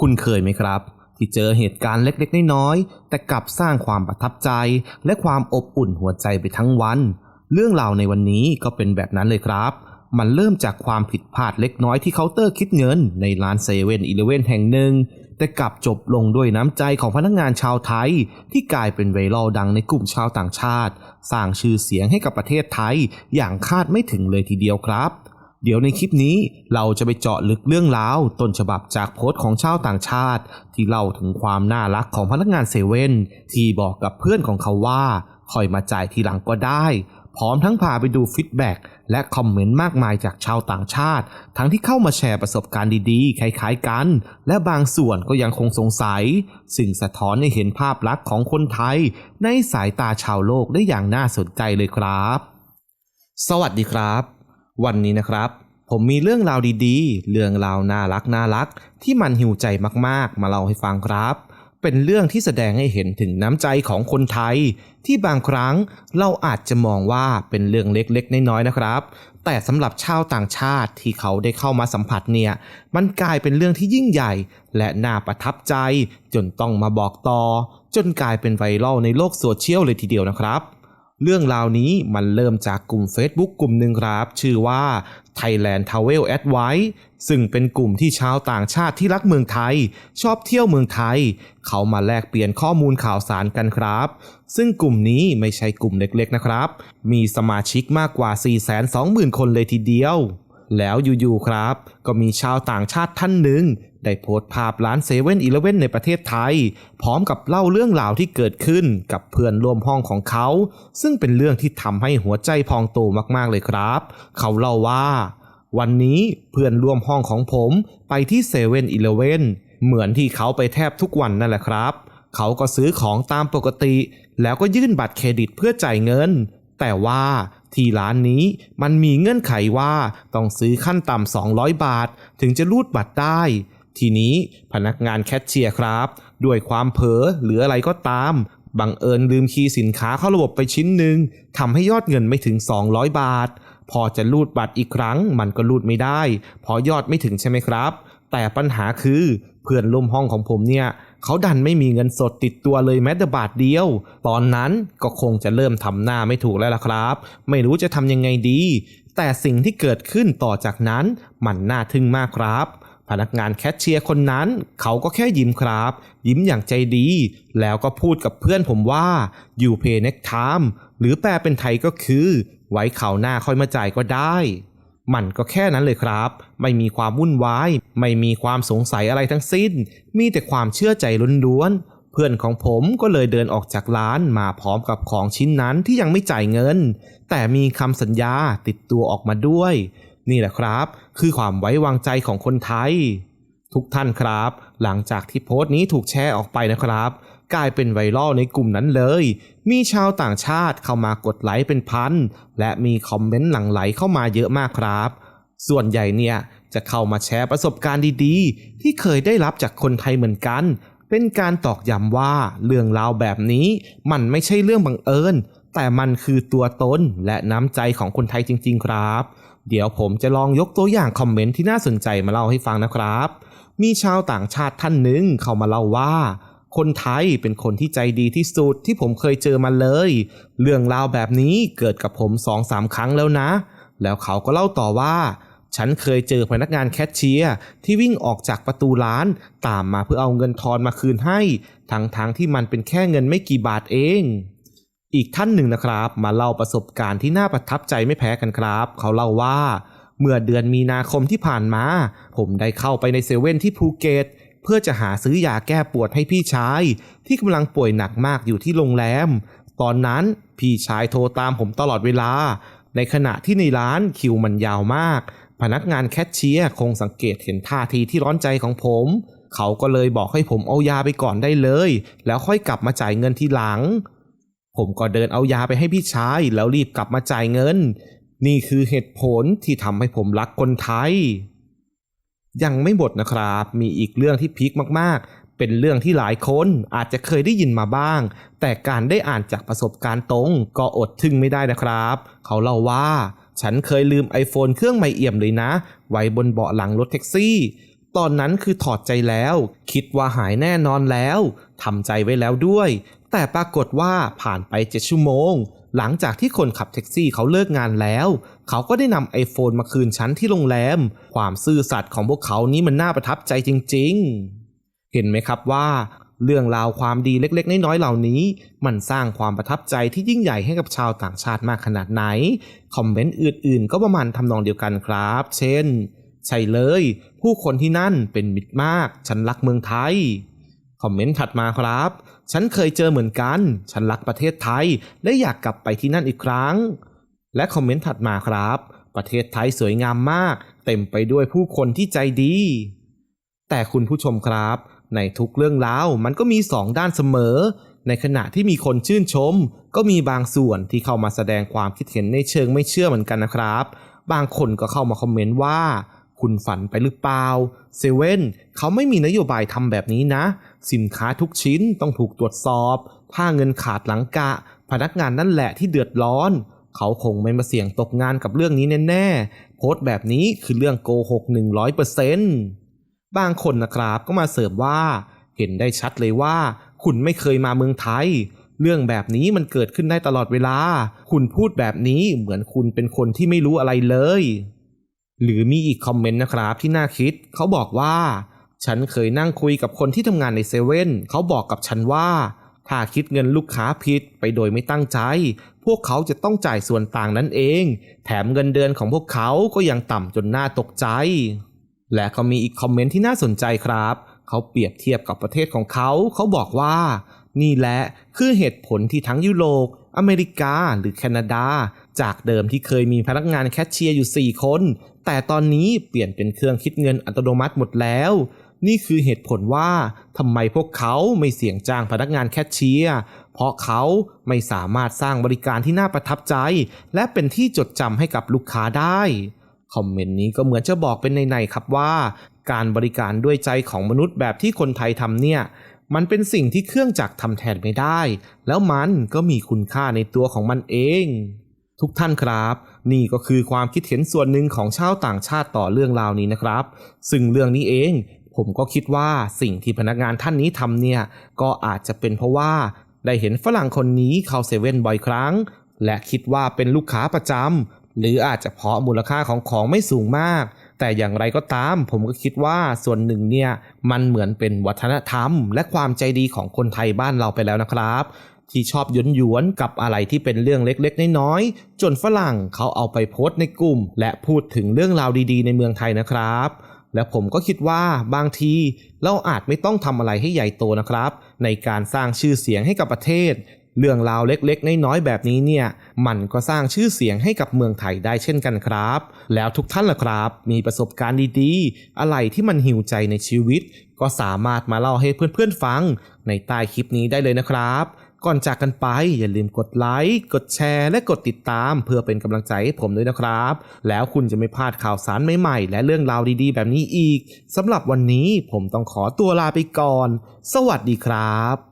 คุณเคยไหมครับ ที่เจอเหตุการณ์เล็กๆ น้อยๆ แต่กลับสร้างความประทับใจ และความอบอุ่นหัวใจไปทั้งวัน เรื่องราวในวันนี้ก็เป็นแบบนั้นเลยครับ มันเริ่มจากความผิดพลาดเล็กน้อยที่เคาน์เตอร์คิดเงิน ในร้านเซเว่นอีเลเว่นแห่งหนึ่ง แต่กลับจบลงด้วยน้ำใจของพนักงานชาวไทย ที่กลายเป็นไวรัลดังในกลุ่มชาวต่างชาติ สร้างชื่อเสียงให้กับประเทศไทย อย่างคาดไม่ถึงเลยทีเดียวครับ เดี๋ยวในคลิปนี้เราจะไปเจาะลึกเรื่องราวต้นฉบับจากโพสต์ของชาวต่างชาติ ที่เล่าถึงความน่ารักของพนักงานเซเว่นที่บอกกับเพื่อนของเขาว่าคอยมาจ่ายทีหลังก็ได้ พร้อมทั้งพาไปดูฟีดแบ็กและคอมเมนต์มากมายจากชาวต่างชาติ ทั้งที่เข้ามาแชร์ประสบการณ์ดีๆ คล้ายๆกัน และบางส่วนก็ยังคงสงสัย ซึ่งสะท้อนให้เห็นภาพลักษณ์ของคนไทย ในสายตาชาวโลกได้อย่างน่าสนใจเลยครับ สวัสดีครับ วันนี้นะครับ ผมมีเรื่องราวดีๆ เรื่องราวน่ารักน่ารัก ที่มันหิวใจมากๆ มาเล่าให้ฟังครับ เป็นเรื่องที่แสดงให้เห็นถึงน้ำใจของคนไทย ที่บางครั้งเราอาจจะมองว่าเป็นเรื่องเล็กๆ น้อยๆนะครับ แต่สำหรับชาวต่างชาติที่เขาได้เข้ามาสัมผัสเนี่ย มันกลายเป็นเรื่องที่ยิ่งใหญ่ และน่าประทับใจ จนต้องมาบอกต่อ จนกลายเป็นไวรัลในโลกโซเชียลเลยทีเดียวนะครับ เรื่องราวนี้มันเริ่มจากกลุ่ม Facebook กลุ่มหนึ่งครับ ชื่อว่า Thailand Travel Advice ซึ่งเป็นกลุ่มที่ชาวต่างชาติที่รักเมืองไทย ชอบเที่ยวเมืองไทย เขามาแลกเปลี่ยนข้อมูลข่าวสารกันครับ ซึ่งกลุ่มนี้ไม่ใช่กลุ่มเล็กๆนะครับ มีสมาชิกมากกว่า 420,000 คนเลยทีเดียวแล้วอยู่ๆครับ ก็มีชาวต่างชาติท่านหนึ่ง ได้โพสต์ภาพร้านเซเว่นอีเลเว่นในประเทศไทย พร้อมกับเล่าเรื่องราวที่เกิดขึ้นกับเพื่อนร่วมห้องของเขา ซึ่งเป็นเรื่องที่ทำให้หัวใจพองโตมากๆเลยครับ เขาเล่าว่า วันนี้เพื่อนร่วมห้องของผมไปที่เซเว่นอีเลเว่นเหมือนที่เขาไปแทบทุกวันนั่นแหละครับ เขาก็ซื้อของตามปกติ แล้วก็ยื่นบัตรเครดิตเพื่อจ่ายเงิน แต่ว่าที่ร้านนี้มันมีเงื่อนไขว่าต้องซื้อขั้นต่ำ200 บาท ถึงจะรูดบัตรได้ ทีนี้พนักงานแคชเชียร์ครับ ด้วยความเผลอหรืออะไรก็ตาม บังเอิญลืมคีย์สินค้าเข้าระบบไปชิ้นหนึ่งทำให้ยอดเงินไม่ถึง 200 บาท พอจะรูดบัตรอีกครั้ง มันก็รูดไม่ได้เพราะยอดไม่ถึงใช่ไหมครับ แต่ปัญหาคือเพื่อนร่วมห้องของผมเนี่ยเขาดันไม่มีเงินสดติดตัวเลยแม้แต่บาทเดียว ตอนนั้นก็คงจะเริ่มทำหน้าไม่ถูกแล้วล่ะครับ ไม่รู้จะทำยังไงดี แต่สิ่งที่เกิดขึ้นต่อจากนั้นมันน่าทึ่งมากครับ พนักงานแคชเชียร์คนนั้น เขาก็แค่ยิ้มครับ ยิ้มอย่างใจดี แล้วก็พูดกับเพื่อนผมว่า you pay next time หรือแปลเป็นไทยก็คือ ไว้ข่าวหน้าค่อยมาจ่ายก็ได้ มันก็แค่นั้นเลยครับ ไม่มีความวุ่นวาย ไม่มีความสงสัยอะไรทั้งสิ้น มีแต่ความเชื่อใจล้วนๆ เพื่อนของผมก็เลยเดินออกจากร้านมาพร้อมกับของชิ้นนั้นที่ยังไม่จ่ายเงิน แต่มีคำสัญญาติดตัวออกมาด้วย นี่แหละครับ คือความไว้วางใจของคนไทย ทุกท่านครับ หลังจากที่โพสต์นี้ถูกแชร์ออกไปนะครับ กลายเป็นไวรัลในกลุ่มนั้นเลย มีชาวต่างชาติเข้ามากดไลค์เป็นพัน และมีคอมเมนต์หลั่งไหลเข้ามาเยอะมากครับ ส่วนใหญ่เนี่ยจะเข้ามาแชร์ประสบการณ์ดีๆ ที่เคยได้รับจากคนไทยเหมือนกัน เป็นการตอกย้ำว่าเรื่องราวแบบนี้ มันไม่ใช่เรื่องบังเอิญ แต่มันคือตัวตนและน้ำใจของคนไทยจริง ๆ ครับ เดี๋ยวผมจะลองยกตัวอย่างคอมเมนต์ที่น่าสนใจมาเล่าให้ฟังนะครับ มีชาวต่างชาติท่านหนึ่งเข้ามาเล่าว่า คนไทยเป็นคนที่ใจดีที่สุดที่ผมเคยเจอมาเลย เรื่องราวแบบนี้เกิดกับผมสองสามครั้งแล้วนะ แล้วเขาก็เล่าต่อว่า ฉันเคยเจอพนักงานแคชเชียร์ที่วิ่งออกจากประตูร้าน ตามมาเพื่อเอาเงินทอนมาคืนให้ ทั้งๆทที่มันเป็นแค่เงินไม่กี่บาทเอง อีกท่านหนึ่งนะครับ มาเล่าประสบการณ์ที่น่าประทับใจไม่แพ้กันครับ เขาเล่าว่า เมื่อเดือนมีนาคมที่ผ่านมา ผมได้เข้าไปในเซเว่นที่ภูเก็ตเพื่อจะหาซื้อยาแก้ปวดให้พี่ชาย ที่กำลังป่วยหนักมากอยู่ที่โรงแรม ตอนนั้นพี่ชายโทรตามผมตลอดเวลา ในขณะที่ในร้านคิวมันยาวมาก พนักงานแคชเชียร์คงสังเกตเห็นท่าทีที่ร้อนใจของผม เขาก็เลยบอกให้ผมเอายาไปก่อนได้เลย แล้วค่อยกลับมาจ่ายเงินทีหลัง ผมก็เดินเอายาไปให้พี่ชายแล้วรีบกลับมาจ่ายเงิน นี่คือเหตุผลที่ทำให้ผมรักคนไทย ยังไม่หมดนะครับ มีอีกเรื่องที่พีคมากๆ เป็นเรื่องที่หลายคนอาจจะเคยได้ยินมาบ้าง แต่การได้อ่านจากประสบการณ์ตรง ก็อดทึ่งไม่ได้นะครับ เขาเล่าว่า ฉันเคยลืม iPhone เครื่องใหม่เอี่ยมเลยนะ ไว้บนเบาะหลังรถแท็กซี่ตตอนนั้นคือถอดใจแล้ว คิดว่าหายแน่นอนแล้วทำใจไว้แล้วด้วย แต่ปรากฏว่าผ่านไปเจ็ดชั่วโมง หลังจากที่คนขับแท็กซี่เขาเลิกงานแล้ว เขาก็ได้นำไอโฟนมาคืนฉันที่โรงแรม ความซื่อสัตย์ของพวกเขานี้มันน่าประทับใจจริง ๆ เห็นไหมครับว่า เรื่องราวความดีเล็ก ๆ น้อยๆเหล่านี้ มันสร้างความประทับใจที่ยิ่งใหญ่ให้กับชาวต่างชาติมากขนาดไหน คอมเมนต์อื่น ๆ ก็ประมาณทำนองเดียวกันครับ เช่น ใช่เลย ผู้คนที่นั่นเป็นมิตรมาก ฉันรักเมืองไทย คอมเมนต์ถัดมาครับ ฉันเคยเจอเหมือนกัน ฉันรักประเทศไทย และอยากกลับไปที่นั่นอีกครั้ง และคอมเมนต์ถัดมาครับ ประเทศไทยสวยงามมาก เต็มไปด้วยผู้คนที่ใจดี แต่คุณผู้ชมครับ ในทุกเรื่องราวมันก็มีสองด้านเสมอ ในขณะที่มีคนชื่นชม ก็มีบางส่วนที่เข้ามาแสดงความคิดเห็นในเชิงไม่เชื่อเหมือนกันนะครับ บางคนก็เข้ามาคอมเมนต์ว่า คุณฝันไปหรือเปล่าเซเว่นเขาไม่มีนโยบายทำแบบนี้นะ สินค้าทุกชิ้นต้องถูกตรวจสอบ ถ้าเงินขาดหลังกะ พนักงานนั่นแหละที่เดือดร้อน เขาคงไม่มาเสี่ยงตกงานกับเรื่องนี้แน่ๆ โพสต์แบบนี้คือเรื่องโกหก 100%บางคนนะครับก็มาเสริมว่า เห็นได้ชัดเลยว่า คุณไม่เคยมาเมืองไทย เรื่องแบบนี้มันเกิดขึ้นได้ตลอดเวลา คุณพูดแบบนี้เหมือนคุณเป็นคนที่ไม่รู้อะไรเลย หรือมีอีกคอมเมนต์นะครับที่น่าคิด เขาบอกว่า ฉันเคยนั่งคุยกับคนที่ทำงานในเซเว่นเขาบอกกับฉันว่า ถ้าคิดเงินลูกค้าผิดไปโดยไม่ตั้งใจ พวกเขาจะต้องจ่ายส่วนต่างนั้นเอง แถมเงินเดือนของพวกเขาก็ยังต่ำจนน่าตกใจ และก็มีอีกคอมเมนต์ที่น่าสนใจครับ เขาเปรียบเทียบกับประเทศของเขาเขาบอกว่า นี่แหละคือเหตุผลที่ทั้งยุโรปอเมริกาหรือแคนาดา จากเดิมที่เคยมีพนักงานแคชเชียร์อยู่ 4 คน แต่ตอนนี้เปลี่ยนเป็นเครื่องคิดเงินอัตโนมัติหมดแล้ว นี่คือเหตุผลว่าทำไมพวกเขาไม่เสี่ยงจ้างพนักงานแคชเชียร์ เพราะเขาไม่สามารถสร้างบริการที่น่าประทับใจ และเป็นที่จดจำให้กับลูกค้าได้ คอมเมนต์นี้ก็เหมือนจะบอกเป็นในๆครับว่า การบริการด้วยใจของมนุษย์แบบที่คนไทยทำเนี่ย มันเป็นสิ่งที่เครื่องจักรทำแทนไม่ได้ แล้วมันก็มีคุณค่าในตัวของมันเองทุกท่านครับ นี่ก็คือความคิดเห็นส่วนหนึ่งของชาวต่างชาติต่อเรื่องราวนี้นะครับ ซึ่งเรื่องนี้เอง ผมก็คิดว่าสิ่งที่พนักงานท่านนี้ทำเนี่ยก็อาจจะเป็นเพราะว่า ได้เห็นฝรั่งคนนี้เข้าเซเว่นบ่อยครั้ง และคิดว่าเป็นลูกค้าประจำหรืออาจจะเพราะมูลค่าของของไม่สูงมาก แต่อย่างไรก็ตาม ผมก็คิดว่าส่วนหนึ่งเนี่ยมันเหมือนเป็นวัฒนธรรม และความใจดีของคนไทยบ้านเราไปแล้วนะครับที่ชอบยวนยวนๆกับอะไรที่เป็นเรื่องเล็กๆ น้อยๆ จนฝรั่งเขาเอาไปโพสต์ในกลุ่ม และพูดถึงเรื่องราวดีๆ ในเมืองไทยนะครับ และผมก็คิดว่าบางทีเราอาจไม่ต้องทำอะไรให้ใหญ่โตนะครับ ในการสร้างชื่อเสียงให้กับประเทศ เรื่องราวเล็กๆ น้อยๆแบบนี้เนี่ย มันก็สร้างชื่อเสียงให้กับเมืองไทยได้เช่นกันครับ แล้วทุกท่านล่ะครับ มีประสบการณ์ดีๆ อะไรที่มันหิวใจในชีวิต ก็สามารถมาเล่าให้เพื่อนๆฟังในใต้คลิปนี้ได้เลยนะครับ ก่อนจากกันไปอย่าลืมกดไลค์ กดแชร์ และกดติดตาม เพื่อเป็นกำลังใจให้ผมด้วยนะครับ แล้วคุณจะไม่พลาดข่าวสารใหม่ๆ และเรื่องราวดีๆ แบบนี้อีกสำหรับวันนี้ผมต้องขอตัวลาไปก่อน สวัสดีครับ